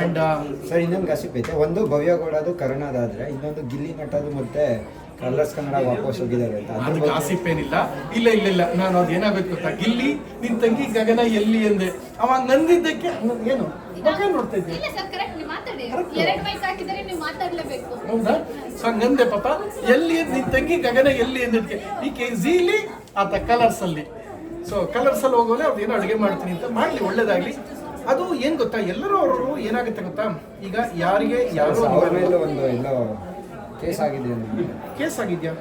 And sir ಇನ್ನೊಂದು gossip ಐತೆ. ಒಂದು ಭವ್ಯಗೌಡದು ಕರ್ಣದಾದ್ರೆ ಇನ್ನೊಂದು ಗಿಲ್ಲಿ ನಟದು ಮತ್ತೆ ಕಲರ್ಸ್ ಕನ್ನಡ ವಾಪಸ್ ಹೋಗಿದ್ದಾರೆ ಅಂತ. ಅದು ಗಾಸಿಪ್ ಏನಿಲ್ಲ. ಇಲ್ಲ ಇಲ್ಲ ಇಲ್ಲ. ನಾನು ಅದು ಏನಾಗಬೇಕು ಗೊತ್ತಾ? ಗಿಲ್ಲಿ ನಿನ್ ತಂಗಿ ಗಗನ ಎಲ್ಲಿ ಎಂದೆ? ಅವ ನಂದಿದ್ದಕ್ಕೆ ಏನು? ಮಗ ನೋಡ್ತಾ ಇದ್ದೆ. ಇಲ್ಲ ಸರ್ ಕರೆಕ್ಟ್ ನೀವು ಮಾತಾಡಿ. ಎರಡು ಮೈಕ್ ಹಾಕಿದರೆ ನೀವು ಮಾತಾಡ್ಲೇಬೇಕು. ಹೌದಾ? ಸೊ ಹಂಗಂದೆ ಪಾಪ ಎಲ್ಲಿ ನಿನ್ ತಂಗಿ ಗಗನ ಎಲ್ಲಿ ಅಂದಿದ್ಕೆ ಈಕೆ ಝೀಲಿ ಆತ ಕಲರ್ಸ್ ಅಲ್ಲಿ ಸೊ ಕಲರ್ಸ್ ಅಲ್ಲಿ ಹೋಗೋಲೆ ಅವ್ರು ಏನೋ ಅಡುಗೆ ಮಾಡ್ತೀನಿ ಅಂತ. ಮಾಡ್ಲಿ ಒಳ್ಳೇದಾಗ್ಲಿ. ಅದು ಏನ್ ಗೊತ್ತಾ? ಎಲ್ಲರೂ ಅವರು ಏನಾಗುತ್ತೆ ಗೊತ್ತಾ? ಈಗ ಯಾರಿಗೆ ಯಾರು ಒಂದು ಎಲ್ಲೋ ಕೇಸ್ ಆಗಿದೆ. ಕೇಸ್ ಆಗಿದ್ಯಾ?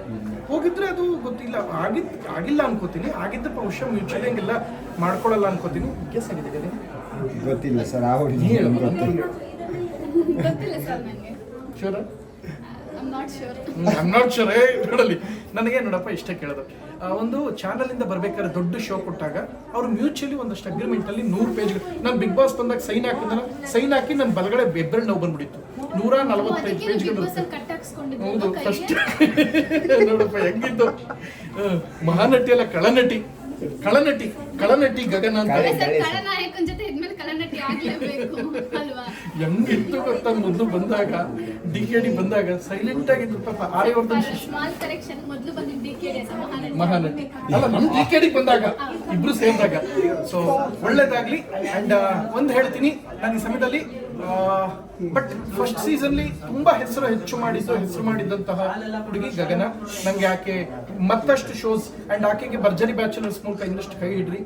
ಹೋಗಿದ್ರೆ ಅದು ಗೊತ್ತಿಲ್ಲ. ಆಗಿದ್ ಆಗಿಲ್ಲ ಅನ್ಕೋತೀನಿ. ಆಗಿದ್ದ ಬಹುಶಃ ಮ್ಯೂಚುವಲ್ ಹಂಗೆಲ್ಲ ಮಾಡ್ಕೊಳ್ಳಲ್ಲ ಅನ್ಕೋತೀನಿ. ಕೇಸ್ ಆಗಿದೆ? ಗೊತ್ತಿಲ್ಲ ಸರ್ ಆ ಹುಡುಗಿ ಗೊತ್ತಿಲ್ಲ ನೀ ಹೇಳು. ಗೊತ್ತಿಲ್ಲ. ಸರ್ ನನಗೆ ಶೋರ್ ಐಮ್ ನಾಟ್ ಶೋರ್ ನೋಡಲಿ ನನಗೆ ನೋಡಪ್ಪ ಇಷ್ಟ ಕೇಳೋದು. ಒಂದು ಚಾನಲಿಂದ ಇಂದ ಬರ್ಬೇಕಾದ್ರೆ ದೊಡ್ಡ ಶೋ ಕೊಟ್ಟಾಗ ಅವರು ಮ್ಯೂಚುವಲಿ ಒಂದಷ್ಟು ಅಗ್ರಿಮೆಂಟ್ ಅಲ್ಲಿ ನೂರು ಪೇಜ್ ನಾನು ಬಿಗ್ ಬಾಸ್ ಬಂದಾಗ ಸೈನ್ ಹಾಕಿದ್ರೆ ಸೈನ್ ಹಾಕಿ ನನ್ನ ಬಲಗಡೆ ಬೆಬ್ಬೆರಳು ನೋವು ಬಂದ್ಬಿಟ್ಟಿತ್ತು. ನೂರ ನಲವತ್ತೈದು ಪೇಜ್ಗಳು ಹೌದು. ಫಸ್ಟ್ ನೋಡಪ್ಪ ಹೆಂಗಿತ್ತು? ಹ, ಮಹಾನಟಿ ಅಲ್ಲ ಕಳನಟಿ. ಕಳನಟಿ ಕಳನಟಿ ಗಗನ ಅಂತ ಅಂತ ಹೆಂಗಿತ್ತು ಗೊತ್ತಾ ಮೊದಲು ಬಂದಾಗ ಡಿ ಕೆ ಡಿ ಬಂದಾಗ ಸೈಲೆಂಟ್ ಆಗಿದ್ರು ಪಾಪ ಆರ್ಯವರ್ಧನ್ ಮಹಾನಟಿ. ಮಹಾನಟಿ. ಅಲ್ಲ ನಮ್ ಡಿ ಕೆ ಡಿ ಬಂದಾಗ ಇಬ್ರು ಸೇರಿದಾಗ. ಸೊ ಒಳ್ಳೇದಾಗ್ಲಿ ಅಂಡ್ ಒಂದ್ ಹೇಳ್ತೀನಿ ನಾನು ಈ ಸಮಯದಲ್ಲಿ ಬಟ್ ಫಸ್ಟ್ ಸೀಸನ್ಲಿ ತುಂಬಾ ಹೆಸರು ಹೆಚ್ಚು ಮಾಡಿದ್ದು, ಹೆಸರು ಮಾಡಿದಂತಹ ಹುಡುಗಿ ಗಗನ. ನಂಗೆ ಆಕೆ ಮತ್ತಷ್ಟು ಶೋಸ್ ಅಂಡ್ ಆಕೆಗೆ ಭರ್ಜರಿ ಬ್ಯಾಚುಲರ್ಸ್ ಮೂಲಕ ಇನ್ನಷ್ಟು ಕೈ ಇಡ್ರಿ.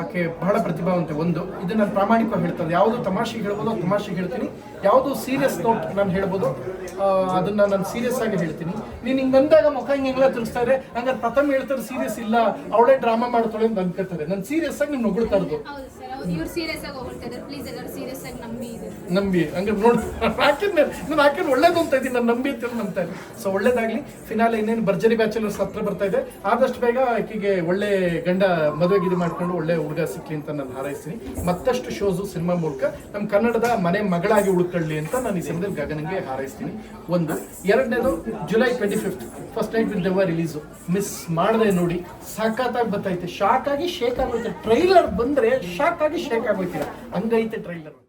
ಆಕೆ ಬಹಳ ಪ್ರತಿಭಾವಂತೆ ಒಂದು. ಇದು ನಾನು ಪ್ರಾಮಾಣಿಕವಾಗಿ ಹೇಳ್ತದೆ. ಯಾವುದು ತಮಾಷೆ ಹೇಳ್ಬೋದು ತಮಾಷೆ ಹೇಳ್ತೀನಿ. ಯಾವುದು ಸೀರಿಯಸ್ ನೋಟ್ ನಾನು ಹೇಳ್ಬೋದು ಅದನ್ನ ನಾನು ಸೀರಿಯಸ್ ಆಗಿ ಹೇಳ್ತೀನಿ. ನೀನು ಹಿಂಗೆ ಬಂದಾಗ ಮುಖ ಹಿಂಗೆಲ್ಲ ತಿರ್ಸ್ತಾ ಇದ್ರೆ, ಹಂಗಾರೆ ಪ್ರಥಮ ಹೇಳ್ತಾರೆ ಸೀರಿಯಸ್ ಇಲ್ಲ, ಅವಳೇ ಡ್ರಾಮಾ ಮಾಡ್ತಾಳೆ ಅಂತ ಅನ್ಕೋತಾರೆ. ನಾನು ಸೀರಿಯಸ್ ಆಗಿ ನಿಮ್ಗೆ ಹೊಗಳ್ತಾ ಸೀರಿಯಸ್ ಎಲ್ಲರೂ ಸೀರಿಯಸ್ ಆಗಿ ನಂಬಿ ಇದೆ ನಂಬಿ ನೋಡಿ ಹಾಕಿದ್ನೆ ನಾನು ಹಾಕಿದ್ರೆ ಒಳ್ಳೇದು ಅಂತ ಇದ್ದೀನಿ, ನಾನು ನಂಬಿ ಅಂತ ನಂಬ್ತಾ ಇದ್ದೀನಿ. ಸೊ ಒಳ್ಳೇದಾಗ್ಲಿ. ಫಿನಾಲೆ ಇನ್ನೇನು ಭರ್ಜರಿ ಬ್ಯಾಚುಲರ್ಸ್ ಹತ್ರ ಬರ್ತಾ ಇದೆ. ಆದಷ್ಟು ಬೇಗ ಆಕೆಗೆ ಒಳ್ಳೆ ಗಂಡ ಮದುವೆ ಗಿದು ಮಾಡ್ಕೊಂಡು ಒಳ್ಳೆ ಹುಡುಗ ಸಿಕ್ಕಲಿ ಅಂತ ನಾನು ಹಾರೈಸ್ತೀನಿ. ಮತ್ತಷ್ಟು ಶೋಸು ಸಿನಿಮಾ ಮೂಲಕ ನಮ್ಮ ಕನ್ನಡದ ಮನೆ ಮಗಳಾಗಿ ಉಳ್ಕೊಳ್ಳಿ ಅಂತ ನಾನು ಈ ಸಮಯದಲ್ಲಿ ಗಗನಿಗೆ ಹಾರೈಸ್ತೀನಿ. ಒಂದು. ಎರಡನೇದು July twenty fifth first night with Deva release miss ಮಾಡದೆ ನೋಡಿ. ಸಖತ್ತಾಗಿ ಬರ್ತೈತೆ ಶಾಕ್ ಆಗಿ ಶೇಕ್ ಆಗುತ್ತೆ ಟ್ರೈಲರ್ ಬಂದ್ರೆ ಶಾಕ್ ಆಗಿ ಶೇಕ್ ಆಗೋಯ್ತೀರ? ಹಂಗೈತೆ ಟ್ರೈಲರ್